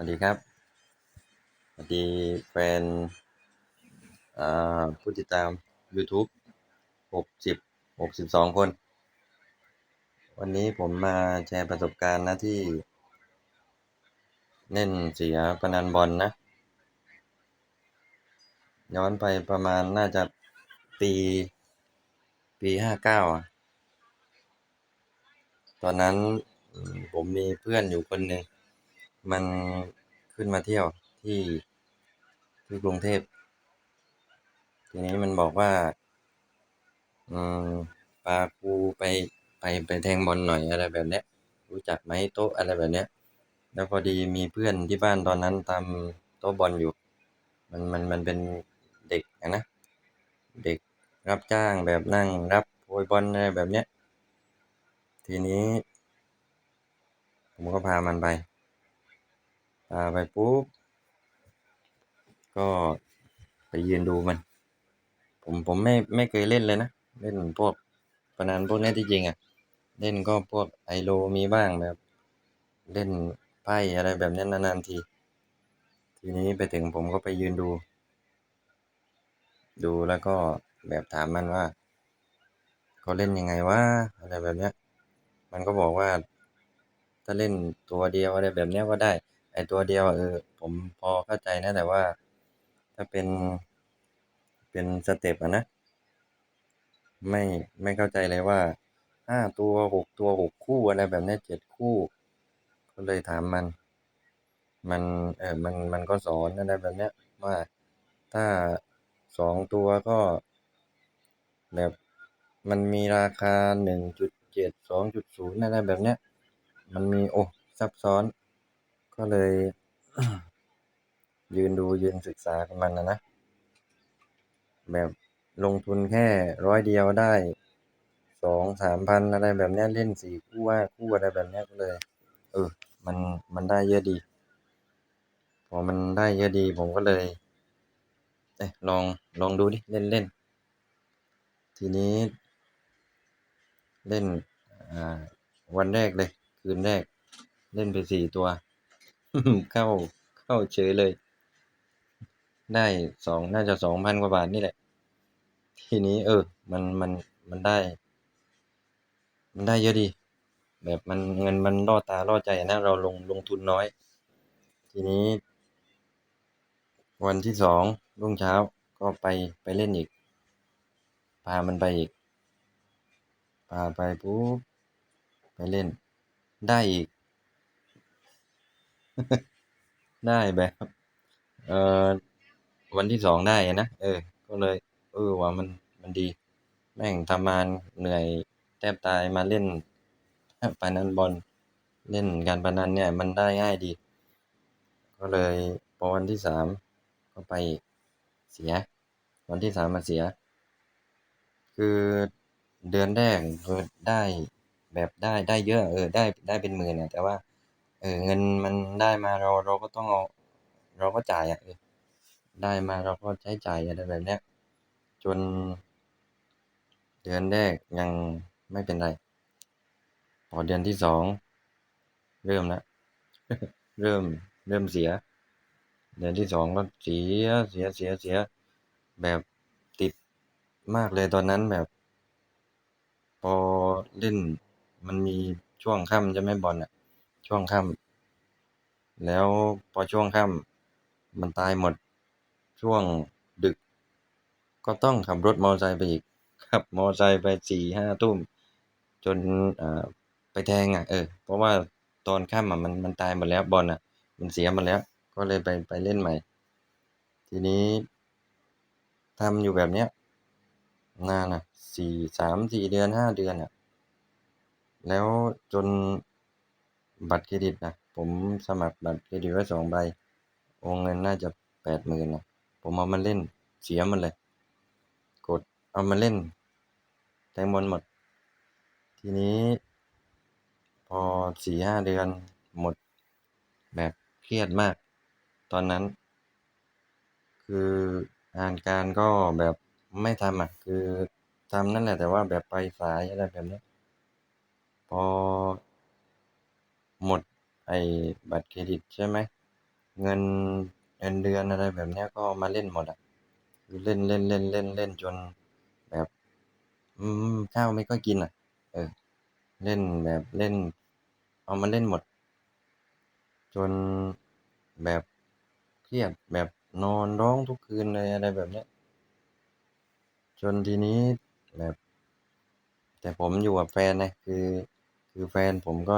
วัสดีครับ สวัสดีแฟนผู้ติดตาม YouTube หกสิบหกสิบสองคน วันนี้ผมมาแชร์ประสบการณ์นะที่เล่นเสียพนันบอลนะย้อนไปประมาณน่าจะปีปีห้าเก้าอะตอนนั้นผมมีเพื่อนอยู่คนหนึ่ง มันขึ้นมาเที่ยวที่ที่กรุงเทพ ทีนี้มันบอกว่า อืมพากูไปไปไปแทงบอลหน่อยอะไรแบบเนี้ย รู้จักไหมโต๊ะอะไรแบบเนี้ย แล้วพอดีมีเพื่อนที่บ้านตอนนั้นทำโต๊ะบอลอยู่ มันมันมันเป็นเด็กนะ เด็กรับจ้างแบบนั่งรับโปรยบอลอะไรแบบเนี้ย ทีนี้ ผมก็พามันไป พาไปปุ๊บ ก็ไปยืนดูมัน ผมผมไม่ไม่เคยเล่นเลยนะ เล่นพวกพนันพวกนี้ที่จริงอะ เล่นก็พวกไอโลมีบ้างแบบ เล่นไพ่อะไรแบบนี้นานๆที ทีนี้ไปถึงผมก็ไปยืนดู ดูแล้วก็แบบถามมันว่าเขาเล่นยังไงวะอะไรแบบเนี้ย มันก็บอกว่า ถ้าเล่นตัวเดียวอะไรแบบเนี้ยก็ได้ อตัวเดียวเออผมพอเข้าใจนะแต่ว่า ถ้าเป็น เป็นสเต็ปอะนะ ไม่ไม่เข้าใจเลยว่าห้าตัวหกตัวหกคู่อะไรแบบนี้เจ็ดคู่ ก็เลยถามมัน มันเออมันมันก็สอนอะไรแบบเนี้ยว่าถ้าสองตัวก็แบบมันมีราคาหนึ่งจุดเจ็ดสองจุดศูนย์อะไรแบบเนี้ย มันมีโอ้ซับซ้อน ก็เลย ยืนดูยืนศึกษากับมันนะนะ แบบลงทุนแค่ร้อยเดียวได้สองสามพันอะไรแบบนี้เล่นสี่คู่ห้าคู่อะไรแบบนี้ก็เลย เออ มันมันได้เยอะดี พอมันได้เยอะดีผมก็เลยเอ้ยลองลองดูดิเล่นเล่นทีนี้ เล่นอ่าวันแรกเลย คืนแรก เล่นไปสี่ตัว เข้า เข้าเฉยเลย ได้สอง น่าจะสองพันกว่าบาทนี่แหละ ทีนี้ เออ มัน มัน มันได้ มันได้เยอะดี แบบมันเงินมันล่อตาล่อใจนะ เราลงลงทุนน้อย ทีนี้ วันที่สองรุ่งเช้าก็ไปไปเล่นอีก พามันไปอีก พาไปปุ๊บไปเล่น ได้อีก ได้แบบ เอ่อ วันที่สองได้อะนะ เออ ก็เลย เออว่ะมัน มันดี แม่งทำงานเหนื่อยแทบตายมาเล่นพนันบอล เล่นการพนันเนี่ย มันได้ง่ายดี ก็เลยพอวันที่สามก็ไปเสีย วันที่สามมาเสีย คือเดือนแรกคือได้แบบได้ได้เยอะ เออ ได้ได้เป็นหมื่นอะแต่ว่า เออเงินมันได้มาเราเราก็ต้องเอาเราก็จ่ายอะเออได้มาเราก็ใช้จ่ายอะไรแบบเนี้ยจน เดือนแรกยังไม่เป็นไรพอเดือนที่สองเริ่มแล้วเริ่มเริ่มเสีย เดือนที่สองก็เสียเสียเสียเสีย แบบติดมากเลยตอนนั้นแบบ พอเล่นมันมีช่วงค่ำจะไม่บอลอะ ช่วงค่ำแล้วพอช่วงค่ำมันตายหมด ช่วงดึก ก็ต้องขับรถมอเตอร์ไซค์ไปอีกขับมอเตอร์ไซค์ไปสี่ห้าทุ่ม จนอไปแทงอะเออเพราะว่าตอนค่ำอะมันมันตายหมดแล้วบอลอะ มันเสียหมดแล้ว ก็เลยไปไปเล่นใหม่ ทีนี้ทำอยู่แบบเนี้ยนานอะสี่สามสี่เดือนห้าเดือนอะ แล้วจน บัตรเครดิตนะ ผมสมัครบัตรเครดิตไว้สองใบ วงเงินน่าจะแปดหมื่นนะ ผมเอามาเล่น เสียมันเลย กดเอามาเล่นแทงบอลหมด ทีนี้ พอสี่ห้าเดือนหมด แบบเครียดมาก ตอนนั้น คืองานการก็แบบไม่ทำอะ คือทำนั่นแหละแต่ว่าแบบไปสายอะไรแบบนี้ พอ หมดไอ้บัตรเครดิตใช่ไหม เงินเงินเดือนอะไรแบบนี้ก็มาเล่นหมดอะคือเล่นเล่นเล่นเล่นเล่นจนแบบอืมข้าวไม่ค่อยกินอะ เออ เล่นแบบเล่น เอามาเล่นหมด จนแบบเครียดแบบนอนร้องทุกคืนเลยอะไรแบบเนี้ยจนทีนี้แบบ แต่ผมอยู่กับแฟนนะคือ คือแฟนผมก็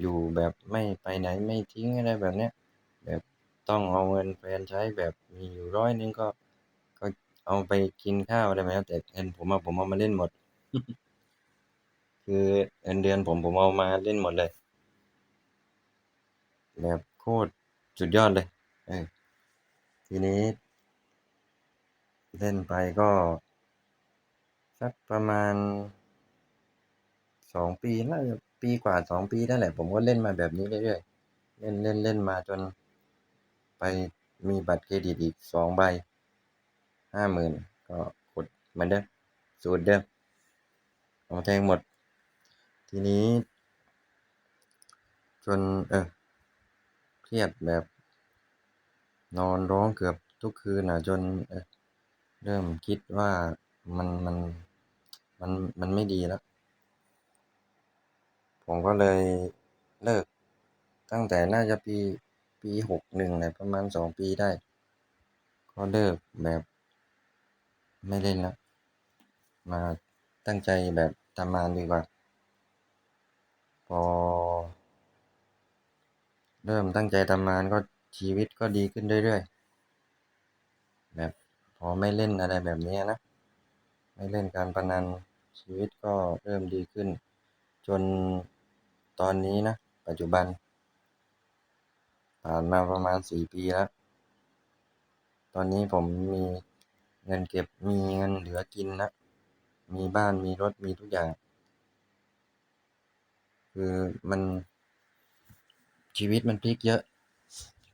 อยู่แบบไม่ไปไหนไม่ทิ้งอะไรแบบเนี้ย แบบต้องเอาเงินแฟนใช้แบบมีอยู่ร้อยนึงก็ ก็เอาไปกินข้าวอะไรแบบนี้แต่เงินผมอะผมเอามาเล่นหมด คือเงินเดือนผมผมเอามาเล่นหมดเลย แบบโคตรสุดยอดเลย เออทีนี้ เล่นไปก็ สักประมาณสองปีน่าจะ ปีกว่าสองปีได้แหละ ผมก็เล่นมาแบบนี้เรื่อยๆ เล่นเล่นเล่นมาจน ไปมีบัตรเครดิตอีกสองใบห้าหมื่นก็กดเหมือนเดิมสูตรเดิมเอาแทงหมด ทีนี้ จนเออเครียดแบบ นอนร้องเกือบทุกคืนอะจนเออเริ่มคิดว่ามันมันมันมันไม่ดีแล้ว ผมก็เลยเลิก ตั้งแต่น่าจะปีปีหกหนึ่งแหละประมาณสองปีได้ ก็เลิกแบบไม่เล่นล้วมาตั้งใจแบบทำงานดีกว่า พอ เริ่มตั้งใจทำงานก็ชีวิตก็ดีขึ้นเรื่อยๆ แบบพอไม่เล่นอะไรแบบนี้นะ ไม่เล่นการพนันชีวิตก็เริ่มดีขึ้น จน ตอนนี้นะ ปัจจุบัน ผ่านมาประมาณสี่ปีแล้ว ตอนนี้ผมมีเงินเก็บมีเงินเหลือกินนะมีบ้านมีรถมีทุกอย่าง คือมันชีวิตมันพลิกเยอะ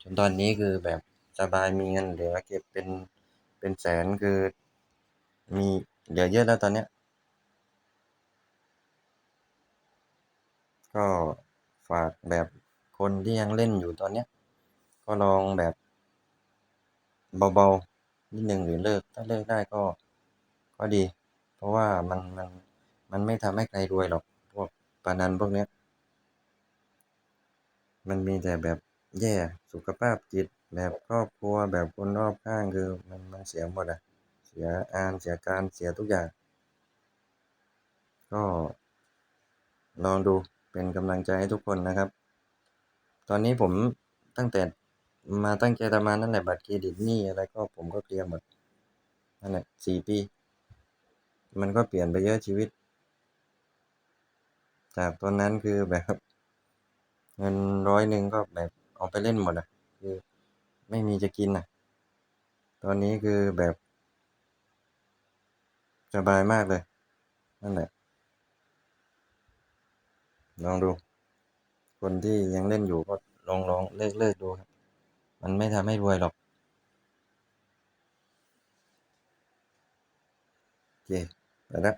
จนตอนนี้คือแบบสบายมีเงินเหลือเก็บเป็นเป็นแสนคือมีเหลือเยอะแล้วตอนเนี้ย ก็ฝากแบบคนที่ยังเล่นอยู่ตอนเนี้ย ก็ลองแบบเบาๆนิดนึงหรือเลิก ถ้าเลิกได้ก็ก็ดี เพราะว่ามันมันมันไม่ทำให้ใครรวยหรอกพวกพนันพวกเนี้ย มันมีแต่แบบแย่สุขภาพจิตแบบครอบครัวแบบคนรอบข้างคือมันมันเสียหมดอะเสียอานเสียการเสียทุกอย่าง ก็ลองดู เป็นกำลังใจให้ทุกคนนะครับ ตอนนี้ผมตั้งแต่มาตั้งใจทำงานนั่นแหละบัตรเครดิตหนี้อะไรก็ผมก็เคลียร์หมดนั่นแหละสี่ปี มันก็เปลี่ยนไปเยอะชีวิต จากตอนนั้นคือแบบ เงินร้อยหนึ่งก็แบบเอาไปเล่นหมดอะ คือไม่มีจะกินอะ ตอนนี้คือแบบสบายมากเลย นั่นแหละ ลองดู คนที่ยังเล่นอยู่ก็ลองลองเลิกเลิกดูครับ มันไม่ทำให้รวยหรอกโอเคไปแล้ว